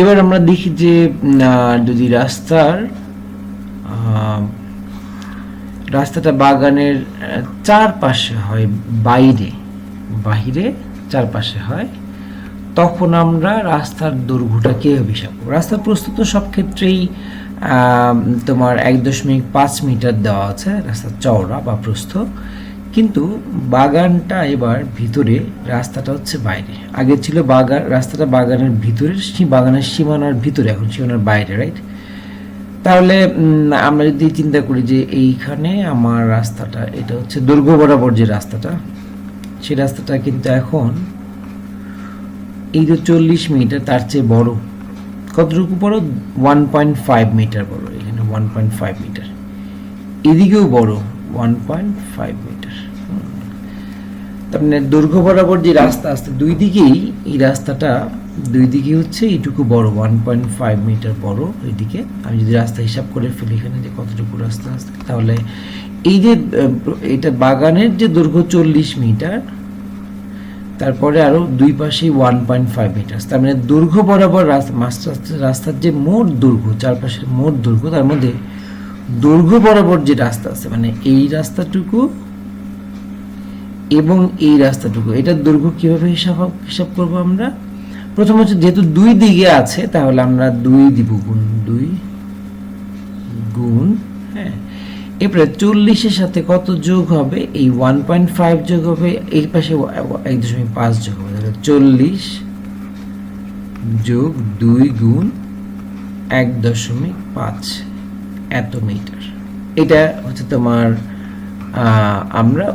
এবার আমরা দেখি যে যদি রাস্তার রাস্তাটা বাগানের চারপাশে হয় বাইরে বাইরে চারপাশে হয়, তখন আমরা রাস্তার দৈর্ঘ্যটা কীভাবে হিসাব করব? রাস্তার প্রস্তুত সব ক্ষেত্রেই তোমার এক দশমিক পাঁচ মিটার দেওয়া আছে, রাস্তার চওড়া বা প্রস্থ। কিন্তু বাগানটা এবার ভিতরে, রাস্তাটা হচ্ছে বাইরে। আগে ছিল বাগান, রাস্তাটা বাগানের ভিতরে সী- বাগানের সীমানার ভিতরে, এখন সীমানার বাইরে রাইট তাহলে আমরা যদি চিন্তা করি যে এইখানে আমার রাস্তাটা, এটা হচ্ছে দুর্গ বরাবর যে রাস্তাটা সেই রাস্তাটা কিন্তু এখন এই যে চল্লিশ মিটার, তার চেয়ে বড়। কতটুকু বড়? ওয়ান পয়েন্ট ফাইভ মিটার বড়, এখানে ওয়ান পয়েন্ট ফাইভ মিটার এদিকেও বড়। ওয়ান পয়েন্ট ফাইভ মিটার তার মানে দৈর্ঘ্য বরাবর যে রাস্তা আসছে দুই দিকেই এই রাস্তাটা, দুই দিকে হচ্ছে এইটুকু বড় ওয়ান পয়েন্ট ফাইভ মিটার বড় এইদিকে আমি যদি রাস্তা হিসাব করে ফেলি এখানে যে কতটুকু রাস্তা আসছে তাহলে এই যে এটা বাগানের যে দৈর্ঘ্য চল্লিশ মিটার তারপরে আরও দুই পাশে ওয়ান পয়েন্ট ফাইভ মিটার তার মানে দৈর্ঘ্য বরাবর রাস্তা রাস্তার যে মোট দৈর্ঘ্য, চারপাশের মোট দৈর্ঘ্য, তার মধ্যে দৈর্ঘ্য বরাবর যে রাস্তা আছে মানে এই রাস্তাটুকু এবং এই রাস্তাটুকু, এটার দৈর্ঘ্য কীভাবে হিসাব হিসাব করব আমরা? প্রথম হচ্ছে যেহেতু দুই দিকে আছে, তাহলে আমরা দুই দিব গুণ দুই, গুণ হ্যাঁ। এরপরে চল্লিশের সাথে কত যোগ হবে? এই ওয়ান পয়েন্ট ফাইভ যোগ হবে এই পাশে এক দশমিক পাঁচ যোগ হবে। তাহলে চল্লিশ যোগ দুই গুণ এক দশমিক পাঁচ। এত মিটার এটা হচ্ছে তোমার আমরা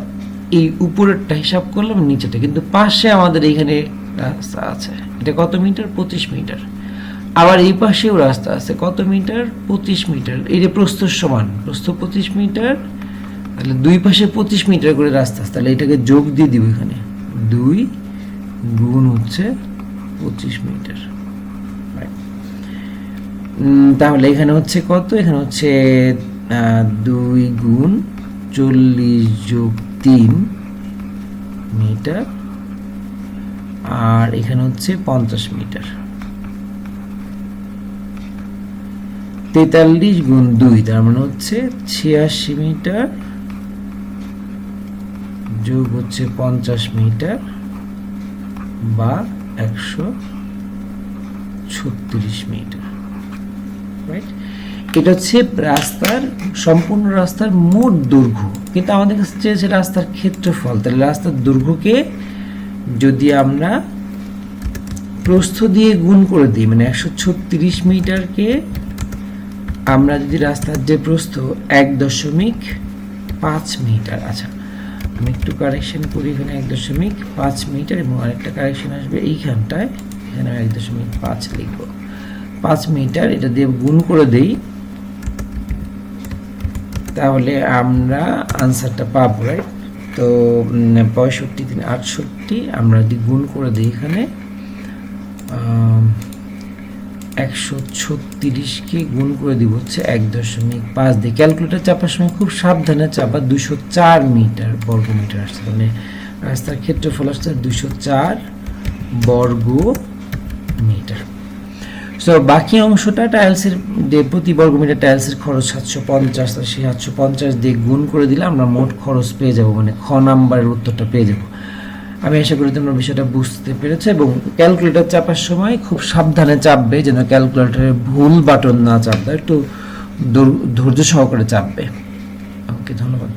এই উপরেরটা হিসাব করলাম নিচেটা কিন্তু পাশে আমাদের এখানে রাস্তা আছে। এটা কত মিটার? পঁচিশ মিটার। আবার এই পাশেও রাস্তা আছে। কত মিটার? পঁচিশ মিটার। যে প্রস্থ সমান, প্রস্থ পঁচিশ মিটার, তাহলে দুই পাশে পঁচিশ মিটার করে রাস্তা আছে। তাহলে এটাকে যোগ দিয়ে দিব এখানে। দুই গুণ হচ্ছে পঁচিশ মিটার। তাহলে এখানে হচ্ছে কত? এখানে হচ্ছে দুই গুণ চল্লিশ যোগ তিন মিটার, আর এখানে হচ্ছে পঞ্চাশ মিটার। তেতাল্লিশ গুণ দুই, তার মানে হচ্ছে ছিয়াশি মিটার যোগ হচ্ছে পঞ্চাশ মিটার বা একশো ছত্রিশ মিটার। রাইট এটা হচ্ছে রাস্তার, সম্পূর্ণ রাস্তার মোট দৈর্ঘ্য কিন্তু আমাদের কাছে চেয়েছে রাস্তার ক্ষেত্রফল, তাহলে রাস্তার দৈর্ঘ্যকে যদি আমরা প্রস্থ দিয়ে গুণ করে দিই মানে একশো ছত্রিশ মিটারকে আমরা যদি রাস্তার যে প্রস্থ, এক দশমিক পাঁচ মিটার আচ্ছা আমি একটু কারেকশন করি এখানে এক দশমিক পাঁচ মিটার এবং আরেকটা কারেকশন আসবে এইখানটায় এখানে এক দশমিক পাঁচ লিখব। পাঁচ মিটার, এটা দিয়ে গুণ করে দেই। তাহলে আমরা আনসারটা পাবো রাইট তো পঁয়ষট্টি তিন আটষট্টি, আমরা যদি গুণ করে দিই এখানে একশো ছত্রিশকে গুণ করে দিব হচ্ছে এক দশমিক পাঁচ দিয়ে। ক্যালকুলেটার চাপার সময় খুব সাবধানে চাপা দুশো চার মিটার বর্গ মিটার আসছে। মানে রাস্তার ক্ষেত্রফল আসছে দুশো চার বর্গ সো বাকি অংশটা টাইলসের প্রতি বর্গমিটার টাইলসের খরচ সাতশো পঞ্চাশ সেই সাতশো পঞ্চাশ দিয়ে গুণ করে দিলে আমরা মোট খরচ পেয়ে যাব মানে খ নাম্বারের উত্তরটা পেয়ে যাব। আমি আশা করি তোমরা বিষয়টা বুঝতে পেরেছ এবং ক্যালকুলেটর চাপার সময় খুব সাবধানে চাপবে, যেন ক্যালকুলেটরে ভুল বাটন না চাপবে একটু ধৈর্য সহকারে চাপবে। ওকে, ধন্যবাদ।